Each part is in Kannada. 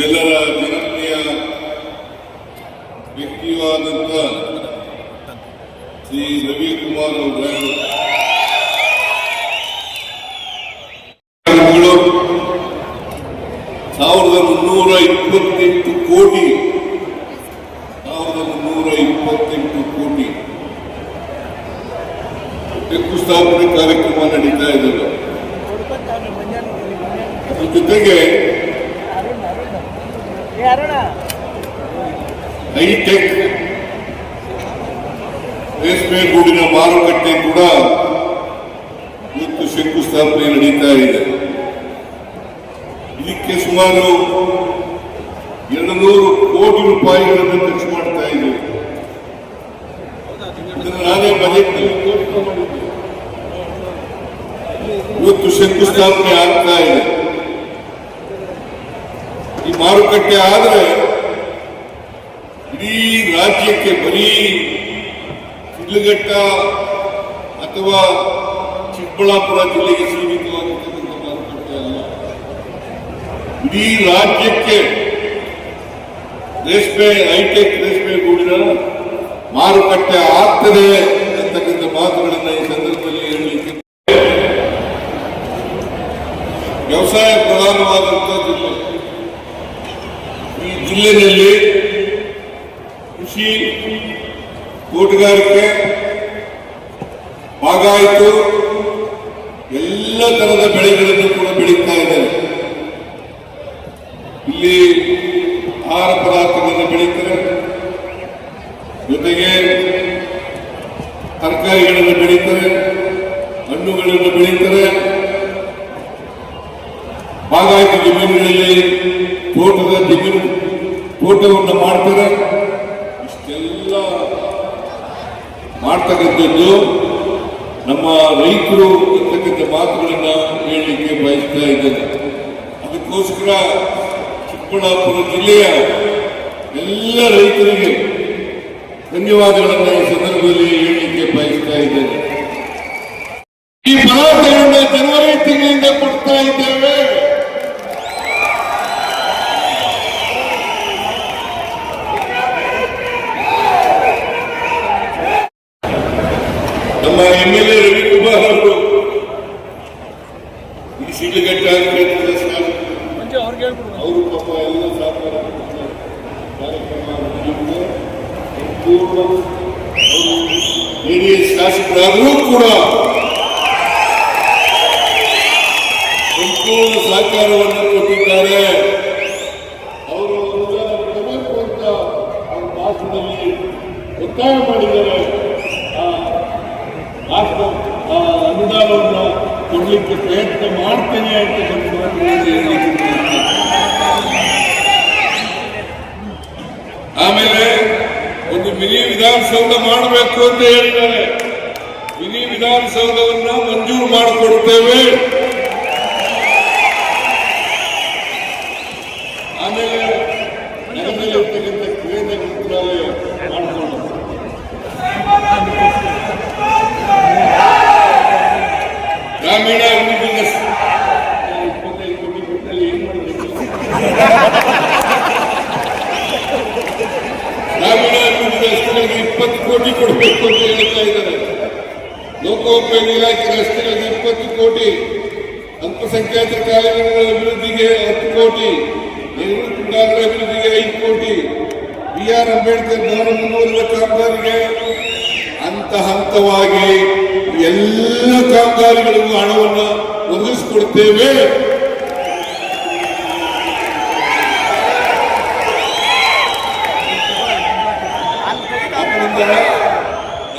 ನಮ್ಮೆಲ್ಲರ ಜನಪ್ರಿಯ ವ್ಯಕ್ತಿಯೂ ಶ್ರೀ ರವಿಕುಮಾರ್ ಅವರು. ಸಾವಿರದ ಮುನ್ನೂರ ಇಪ್ಪತ್ತೆಂಟು ಕೋಟಿ. ಸಾವಿರದ ಮುನ್ನೂರ ಇಪ್ಪತ್ತೆಂಟು ಕೋಟಿ. ಶಂಕುಸ್ಥಾಪನೆ ಕಾರ್ಯಕ್ರಮ ನಡೀತಾ ಇದ್ದಾರೆ ಜೊತೆಗೆ ಹೈಟೆಕ್ ರೇಷ್ಮೆ ಗೂಡಿನ ಮಾರುಕಟ್ಟೆ ಕೂಡ ಇವತ್ತು ಶಂಕುಸ್ಥಾಪನೆ ನಡೀತಾ ಇದೆ. ಇದಕ್ಕೆ ಸುಮಾರು ಎರಡು ನೂರು ಕೋಟಿ ರೂಪಾಯಿಗಳನ್ನು ಖರ್ಚು ಮಾಡ್ತಾ ಇದೆ ಇದನ್ನು ನಾನೇ ಬಜೆಟ್ ಇವತ್ತು ಶಂಕುಸ್ಥಾಪನೆ ಆಗ್ತಾ ಇದೆ. ಈ ಮಾರುಕಟ್ಟೆ ಆದರೆ ಇಡೀ ರಾಜ್ಯಕ್ಕೆ ಬರೀ ಶಿಡ್ಲಘಟ್ಟ ಅಥವಾ ಚಿಕ್ಕಬಳ್ಳಾಪುರ ಜಿಲ್ಲೆಗೆ ಸೀಮಿತವಾಗಿರ್ತಕ್ಕಂಥ ಮಾರುಕಟ್ಟೆ ಅಲ್ಲ. ಇಡೀ ರಾಜ್ಯಕ್ಕೆ ರೇಷ್ಮೆ, ಹೈಟೆಕ್ ರೇಷ್ಮೆ ಗೂಡಿನ ಮಾರುಕಟ್ಟೆ ಆಗ್ತದೆ ಅಂತಕ್ಕಂಥ ಮಾತುಗಳನ್ನ ಈ ಸಂದರ್ಭದಲ್ಲಿ ಹೇಳಲಿಕ್ಕೆ ವ್ಯವಸಾಯ ಪ್ರಧಾನವಾದಂತಹ ಜಿಲ್ಲೆ ಈ ಜಿಲ್ಲೆಯಲ್ಲಿ ಕೃಷಿ ತೋಟಗಾರಿಕೆ ಬಾಗಾಯಿತು ಎಲ್ಲ ತರದ ಬೆಳೆಗಳನ್ನು ಕೂಡ ಬೆಳೀತಾ ಇದ್ದಾರೆ. ಇಲ್ಲಿ ಆಹಾರ ಪದಾರ್ಥಗಳನ್ನು ಬೆಳೀತಾರೆ. ಜೊತೆಗೆ ತರಕಾರಿಗಳನ್ನು ಬೆಳೀತಾರೆ. ಹಣ್ಣುಗಳನ್ನು ಬೆಳೀತಾರೆ. ಬಾಗಾಯಿತು ಜಮೀನುಗಳಲ್ಲಿ. ತೋಟವನ್ನು ಮಾಡ್ತಾರೆ. ಇಷ್ಟೆಲ್ಲ ಮಾಡ್ತಕ್ಕಂಥದ್ದು ನಮ್ಮ ರೈತರು ಇರ್ತಕ್ಕಂಥ ಮಾತುಗಳನ್ನು ಹೇಳಲಿಕ್ಕೆ ಬಯಸ್ತಾ ಇದ್ದೇನೆ. ಅದಕ್ಕೋಸ್ಕರ ಚಿಕ್ಕಬಳ್ಳಾಪುರ ಜಿಲ್ಲೆಯ ಎಲ್ಲ ರೈತರಿಗೆ ಧನ್ಯವಾದಗಳನ್ನು ಈ ಸಂದರ್ಭದಲ್ಲಿ ಎಲ್ ಎ ರವಿಕುಮಾರ್ ಅವರು ಈ ಶಿಡ್ಲಘಟ್ಟ ಕ್ಷೇತ್ರದ ಶಾಸಕರು ಅವರು ಪಾಪ ಎಲ್ಲ ಸಹಕಾರ ಕೊಟ್ಟಿದ್ದಾರೆ. ಕಾರ್ಯಕ್ರಮ ಮುಗಿದಿದೆ. ಸಂಪೂರ್ಣ ಅವರು ಜೆಡಿಎಸ್ ಶಾಸಕರಾದರೂ ಕೂಡ ಸಂಪೂರ್ಣ ಸಹಕಾರವನ್ನು ಕೊಟ್ಟಿದ್ದಾರೆ ಅವರು ಅನುದಾನ ಕೊಡಬೇಕು ಅಂತ ಅವ್ರ ಭಾಷಣದಲ್ಲಿ ಒತ್ತಾಯ ಮಾಡಿದ್ದಾರೆ ಆ ಆ ಅನುದಾನವನ್ನು ಕೊಡಲಿಕ್ಕೆ ಪ್ರಯತ್ನ ಮಾಡ್ತೇನೆ ಅಂತ ಆಮೇಲೆ ಒಂದು ಮಿನಿ ವಿಧಾನಸೌಧ ಮಾಡಬೇಕು ಅಂತ ಹೇಳಿದ್ದಾರೆ. ಮಿನಿ ವಿಧಾನಸೌಧವನ್ನು ಮಂಜೂರು ಮಾಡಿಕೊಡ್ತೇವೆ ಗ್ರಾಮೀಣ ಗ್ರಾಮೀಣ ಅಭಿವೃದ್ಧಿ ರಸ್ತೆಗಳಿಗೆ ಇಪ್ಪತ್ತು ಕೋಟಿ ಕೊಡಬೇಕು ಅಂತ ಹೇಳ್ತಾ ಇದ್ದಾರೆ. ಲೋಕೋಪಯೋಗಿ ಇಲಾಖೆ ರಸ್ತೆಗಳಿಗೆ ಇಪ್ಪತ್ತು ಕೋಟಿ, ಅಲ್ಪಸಂಖ್ಯಾತ ಕಾಲೇಜುಗಳ ಅಭಿವೃದ್ಧಿಗೆ ಹತ್ತು ಕೋಟಿ ನಿವೃತ್ತಿಗಾರರ ಅಭಿವೃದ್ಧಿಗೆ ಐದು ಕೋಟಿ. ಬಿ ಆರ್ ಅಂಬೇಡ್ಕರ್ ಭವನ ಮುಂದುವರಿದ ಕಾಮಗಾರಿಗೆ ಹಂತ ಹಂತವಾಗಿ ಎಲ್ಲ ಕಾಮಗಾರಿಗಳಿಗೂ ಹಣವನ್ನು ಒದಗಿಸಿಕೊಡ್ತೇವೆ.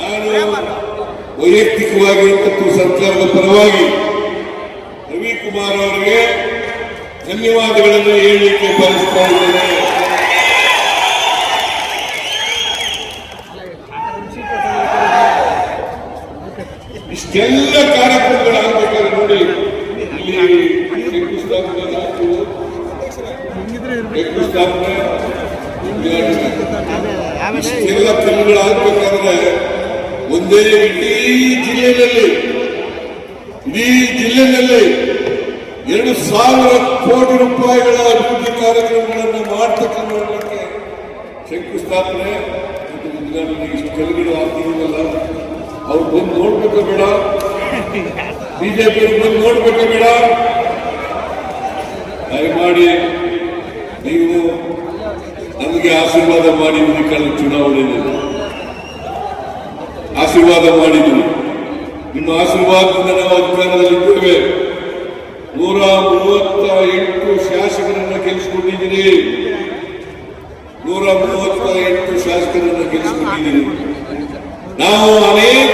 ನಾನು ವೈಯಕ್ತಿಕವಾಗಿ ಮತ್ತು ಸರ್ಕಾರದ ಪರವಾಗಿ ರವಿಕುಮಾರ್ ಅವರಿಗೆ ಧನ್ಯವಾದಗಳನ್ನು ಹೇಳಲಿಕ್ಕೆ ಬಯಸ್ತಾ ಇದ್ದೇನೆ. ಇಷ್ಟೆಲ್ಲ ಕಾರ್ಯಕ್ರಮಗಳಾಗಬೇಕಾದ್ರೆ ನೋಡಿ ಶಂಕುಸ್ಥಾಪನೆ ಶಂಕುಸ್ಥಾಪನೆ ಎಲ್ಲ ಕಲ್ಲುಗಳಾಗಬೇಕಾದ್ರೆ ಒಂದೇ ಇಡೀ ಜಿಲ್ಲೆಯಲ್ಲಿ ಇಡೀ ಜಿಲ್ಲೆಯಲ್ಲಿ ಎರಡು ಸಾವಿರ ಕೋಟಿ ರೂಪಾಯಿಗಳ ಅಭಿವೃದ್ಧಿ ಕಾರ್ಯಕ್ರಮಗಳನ್ನು ಮಾಡ್ತಕ್ಕಂಥ ಶಂಕುಸ್ಥಾಪನೆ ಮತ್ತು ಉದ್ಘಾಟನೆ ಇಷ್ಟು ಕೆಳಗಡೆ ಆಗ್ತಿದೀವಲ್ಲ ಅವ್ರು ಬಂದು ನೋಡ್ಬೇಕು ಬೇಡ. ಬಿಜೆಪಿ ಬಂದು ನೋಡ್ಬೇಕು ಬೇಡ. ದಯಮಾಡಿ ನೀವು ನನಗೆ ಆಶೀರ್ವಾದ ಮಾಡಿ ಕಳೆದ ಚುನಾವಣೆಯಲ್ಲಿ ಆಶೀರ್ವಾದ ಮಾಡಿದ್ರಿ ನಿಮ್ಮ ಆಶೀರ್ವಾದದಿಂದ ನಾವು ಅಧಿಕಾರದಲ್ಲಿದ್ದೇವೆ ನೂರ ಮೂವತ್ತ ಎಂಟು ಶಾಸಕರನ್ನ ಗೆಲ್ಲಿಸಿಕೊಂಡಿದ್ದೀರಿ ನೂರ ಮೂವತ್ತ ಎಂಟು ಶಾಸಕರನ್ನ ಗೆಲ್ಲಿಸಿಕೊಂಡಿದ್ದೀರಿ ನಾವು ಅನೇಕ